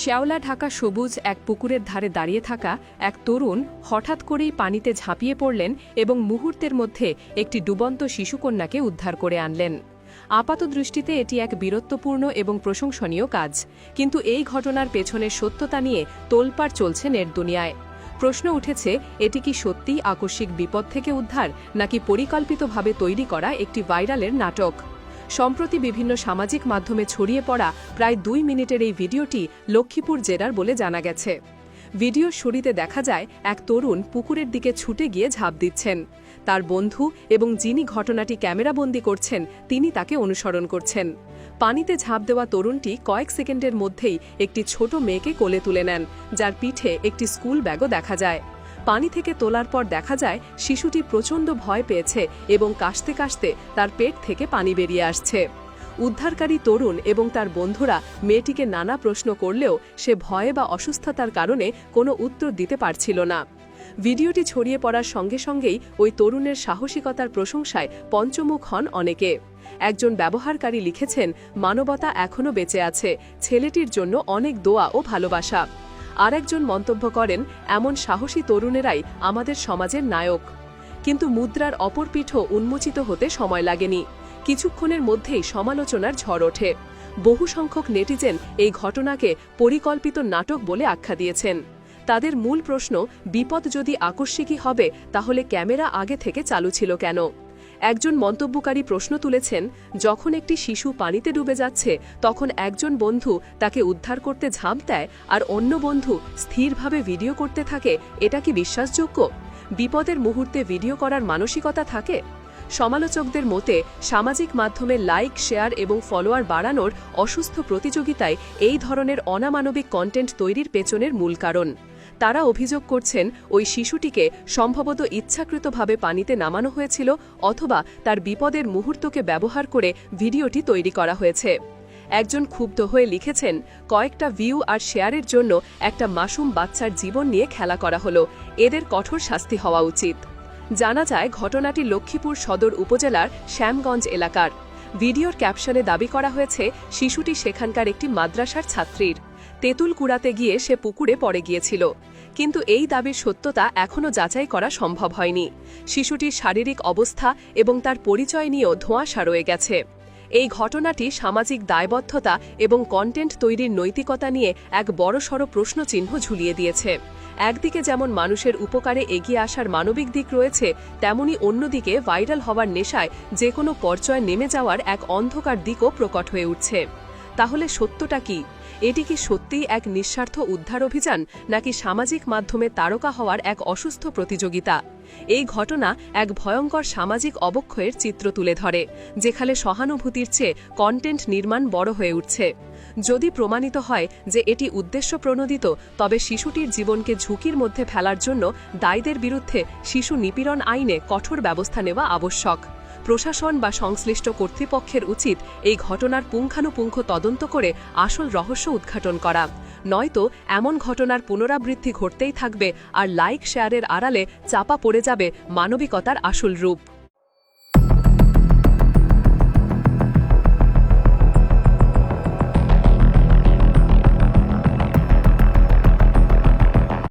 শ্যাওলা ঢাকা সবুজ এক পুকুরের ধারে দাঁড়িয়ে থাকা এক তরুণ হঠাৎ করেই পানিতে ঝাঁপিয়ে পড়লেন এবং মুহূর্তের মধ্যে একটি ডুবন্ত শিশুকন্যাকে উদ্ধার করে আনলেন। আপাত দৃষ্টিতে এটি এক বীরত্বপূর্ণ এবং প্রশংসনীয় কাজ, কিন্তু এই ঘটনার পেছনের সত্যতা নিয়ে তোলপাড় চলছে নেট দুনিয়ায়। প্রশ্ন উঠেছে, এটি কি সত্যিই আকস্মিক বিপদ থেকে উদ্ধার, নাকি পরিকল্পিতভাবে তৈরি করা একটি ভাইরালের নাটক? সম্প্রতি বিভিন্ন সামাজিক মাধ্যমে ছড়িয়ে পড়া প্রায় দুই মিনিটের এই ভিডিওটি লক্ষ্মীপুর জেরার বলে জানা গেছে। ভিডিওর শুরুতে দেখা যায়, এক তরুণ পুকুরের দিকে ছুটে গিয়ে ঝাঁপ দিচ্ছেন। তার বন্ধু এবং যিনি ঘটনাটি ক্যামেরাবন্দি করছেন, তিনি তাকে অনুসরণ করছেন। পানিতে ঝাঁপ দেওয়া তরুণটি কয়েক সেকেন্ডের মধ্যেই একটি ছোট মেয়েকে কোলে তুলে নেন, যার পিঠে একটি স্কুল ব্যাগও দেখা যায়। পানি থেকে তোলার পর দেখা যায় শিশুটি প্রচণ্ড ভয় পেয়েছে এবং কাশতে কাশতে তার পেট থেকে পানি বেরিয়ে আসছে। উদ্ধারকারী তরুণ এবং তার বন্ধুরা মেয়েটিকে নানা প্রশ্ন করলেও সে ভয়ে বা অসুস্থতার কারণে কোনো উত্তর দিতে পারছিল না। ভিডিওটি ছড়িয়ে পড়ার সঙ্গে সঙ্গেই ওই তরুণের সাহসিকতার প্রশংসায় পঞ্চমুখ হন অনেকে। একজন ব্যবহারকারী লিখেছেন, মানবতা এখনও বেঁচে আছে, ছেলেটির জন্য অনেক দোয়া ও ভালোবাসা। আরেকজন মন্তব্য করেন, এমন সাহসী তরুণেরাই আমাদের সমাজের নায়ক। কিন্তু মুদ্রার অপর পিঠও উন্মোচিত হতে সময় লাগেনি। কিছুক্ষণের মধ্যেই সমালোচনার ঝড় ওঠে। বহু সংখ্যক নেটিজেন এই ঘটনাকে পরিকল্পিত নাটক বলে আখ্যা দিয়েছেন। তাদের মূল প্রশ্ন, বিপদ যদি আকস্মিকই হবে, তাহলে ক্যামেরা আগে থেকে চালু ছিল কেন? একজন মন্তব্যকারী প্রশ্ন তুলেছেন, যখন একটি শিশু পানিতে ডুবে যাচ্ছে, তখন একজন বন্ধু তাকে উদ্ধার করতে ঝাঁপ দেয় আর অন্য বন্ধু স্থিরভাবে ভিডিও করতে থাকে, এটা কি বিশ্বাসযোগ্য? বিপদের মুহূর্তে ভিডিও করার মানসিকতা থাকে? সমালোচকদের মতে, সামাজিক মাধ্যমে লাইক, শেয়ার এবং ফলোয়ার বাড়ানোর অসুস্থ প্রতিযোগিতায় এই ধরনের অনামানবিক কন্টেন্ট তৈরির পেছনের মূল কারণ। তারা অভিযোগ করছেন ওই শিশুটিকে সম্ভবত ইচ্ছাকৃতভাবে পানিতে নামানো হয়েছিল অথবা তার বিপদের মুহূর্তকে ব্যবহার করে ভিডিওটি তৈরি করা হয়েছে। একজন ক্ষুব্ধ হয়ে লিখেছেন, কয়েকটা ভিউ আর শেয়ারের জন্য একটা মাসুম বাচ্চার জীবন নিয়ে খেলা করা হলো। এদের কঠোর শাস্তি হওয়া উচিত। জানা যায়, ঘটনাটি লক্ষ্মীপুর সদর উপজেলার শ্যামগঞ্জ এলাকার। ভিডিওর ক্যাপশনে দাবি করা হয়েছে, শিশুটি সেখানকার একটি মাদ্রাসার ছাত্রীর। তেঁতুল কুড়াতে গিয়ে সে পুকুরে পড়ে গিয়েছিল। কিন্তু এই দাবির সত্যতা এখনও যাচাই করা সম্ভব হয়নি। শিশুটির শারীরিক অবস্থা এবং তার পরিচয় নিয়েও ধোঁয়াশা রয়ে গেছে। এই ঘটনাটি সামাজিক দায়বদ্ধতা এবং কন্টেন্ট তৈরির নৈতিকতা নিয়ে এক বড়সড় প্রশ্নচিহ্ন ঝুলিয়ে দিয়েছে। একদিকে যেমন মানুষের উপকারে এগিয়ে আসার মানবিক দিক রয়েছে, তেমনি অন্যদিকে ভাইরাল হওয়ার নেশায় যে কোনো পর্যায়ে নেমে যাওয়ার এক অন্ধকার দিকও প্রকট হয়ে উঠছে। তাহলে সত্যটা কি? এটি কি সত্যিই এক নিঃস্বার্থ উদ্ধার অভিযান, নাকি সামাজিক মাধ্যমে তারকা হওয়ার এক অসুস্থ প্রতিযোগিতা? এই ঘটনা এক ভয়ঙ্কর সামাজিক অবক্ষয়ের চিত্র তুলে ধরে, যেখানে সহানুভূতির চেয়ে কন্টেন্ট নির্মাণ বড় হয়ে উঠছে। যদি প্রমাণিত হয় যে এটি উদ্দেশ্য প্রণোদিত, তবে শিশুটির জীবনকে ঝুঁকির মধ্যে ফেলার জন্য দায়ীদের বিরুদ্ধে শিশু নিপীড়ন আইনে কঠোর ব্যবস্থা নেওয়া আবশ্যক। প্রশাসন বা সংশ্লিষ্ট কর্তৃপক্ষের উচিত এই ঘটনার পুঙ্খানুপুঙ্খ তদন্ত করে আসল রহস্য উদ্ঘাটন করা। নয়তো এমন ঘটনার পুনরাবৃত্তি ঘটতেই থাকবে আর লাইক শেয়ারের আড়ালে চাপা পড়ে যাবে মানবিকতার আসল রূপ।